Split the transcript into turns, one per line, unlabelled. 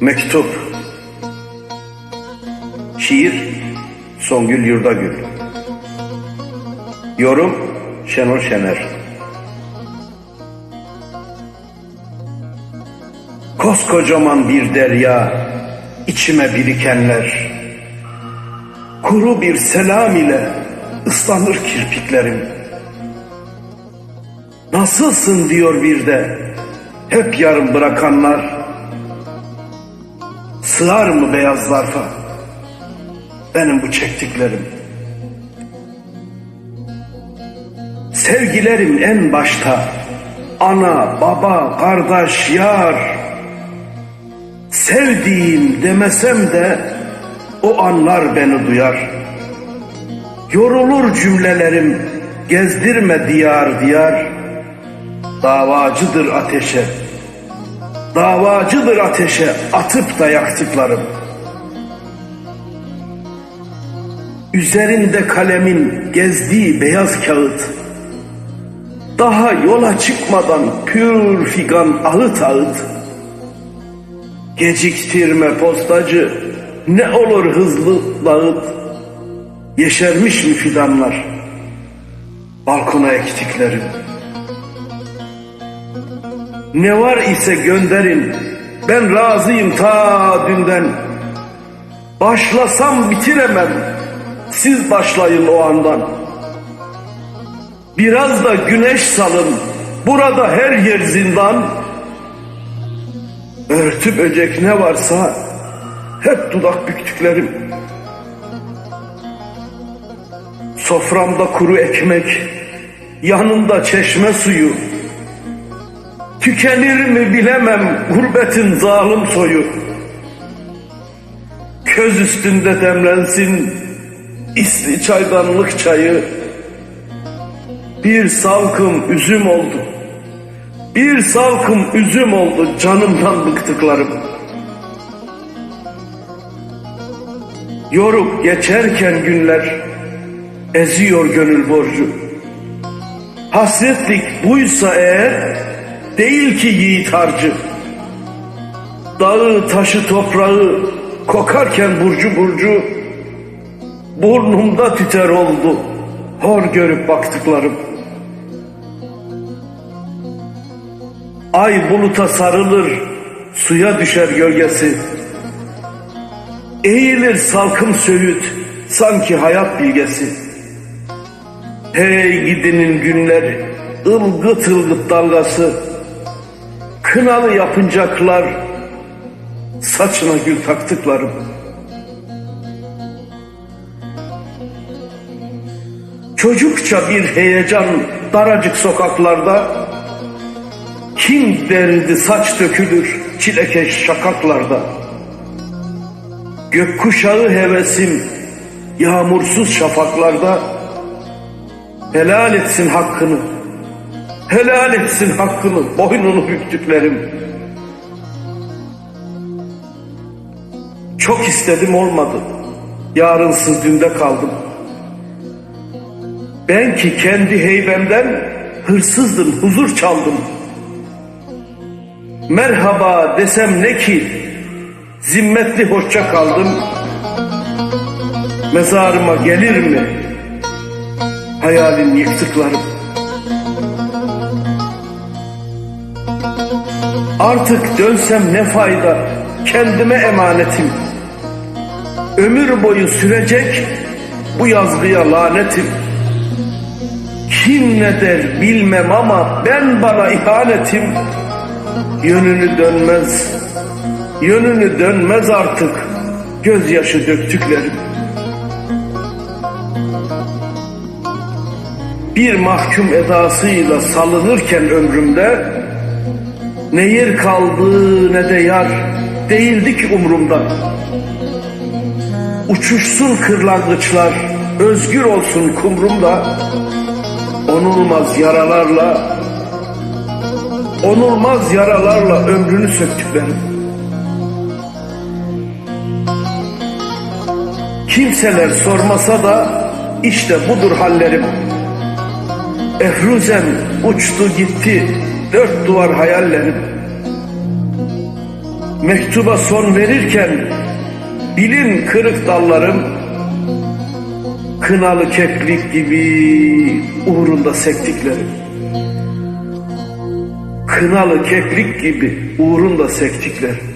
Mektup. Şiir Songül Yurdagül. Yorum Şenol Şener. Koskocaman bir derya içime birikenler. Kuru bir selam ile ıslanır kirpiklerim. Nasılsın diyor bir de hep yarım bırakanlar Sığar mı beyaz zarfa benim bu çektiklerim? Sevgilerim en başta ana, baba, kardeş, yar. Sevdiğim demesem de o anlar beni duyar. Yorulur cümlelerim gezdirme diyar diyar. Davacıdır ateşe, davacıdır ateşe atıp da yaktıklarım. Üzerinde kalemin gezdiği beyaz kağıt. Daha yola çıkmadan pür figan ağıt ağıt. Geciktirme postacı ne olur hızlı dağıt. Yeşermiş mi fidanlar? Balkona ektiklerim. Ne var ise gönderin. Ben razıyım ta dünden. Başlasam bitiremem. Siz başlayın o andan. Biraz da güneş salın. Burada her yer zindan. Örtüp öcek ne varsa hep dudak büktüklerim. Soframda kuru ekmek, yanında çeşme suyu. Tükenir mi bilemem gurbetin zalim soyu. Köz üstünde demlensin isli çaydanlık çayı. Bir salkım üzüm oldu. Bir salkım üzüm oldu canımdan bıktıklarım. Yorup geçerken günler eziyor gönül borcu. Hasretlik buysa eğer değil ki yiğit harcı. Dağı taşı toprağı kokarken burcu burcu burnumda tüter oldu hor görüp baktıklarım. Ay buluta sarılır suya düşer gölgesi. Eğilir salkım söğüt sanki hayat bilgesi. Hey gidinin günleri ılgıt ılgıt dalgası. Kınalı yapıncaklar saçına gül taktıklarım. Çocukça bir heyecan daracık sokaklarda kim derdi saç dökülür çilekeş şakaklarda. Gökkuşağı hevesim yağmursuz şafaklarda helal etsin hakkını helal etsin hakkını boynunu büktüklerim. Çok istedim olmadı. Yarınsız dünde kaldım. Ben ki kendi heybemden hırsızdım, huzur çaldım. Merhaba desem ne ki, zimmetli hoşça kaldım. Mezarıma gelir mi hayalin yıktıklarım? Artık dönsem ne fayda, kendime emanetim. Ömür boyu sürecek bu yazgıya lanetim. Kim ne der bilmem ama ben bana ihanetim. Yönünü dönmez, yönünü dönmez artık gözyaşı döktüklerim. Bir mahkum edasıyla salınırken ömrümde ne yer kaldı ne de yar değildik umrumda. Uçuşsun kırlangıçlar, özgür olsun kumrumda. Onulmaz yaralarla, onulmaz yaralarla ömrünü söktüklerim. Kimseler sormasa da işte budur hallerim. Efruzem uçtu gitti dört duvar hayallerim. Mektuba son verirken Bilim kırık dallarım Kınalı keklik gibi uğrunda sektiklerim Kınalı keklik gibi uğrunda sektiklerim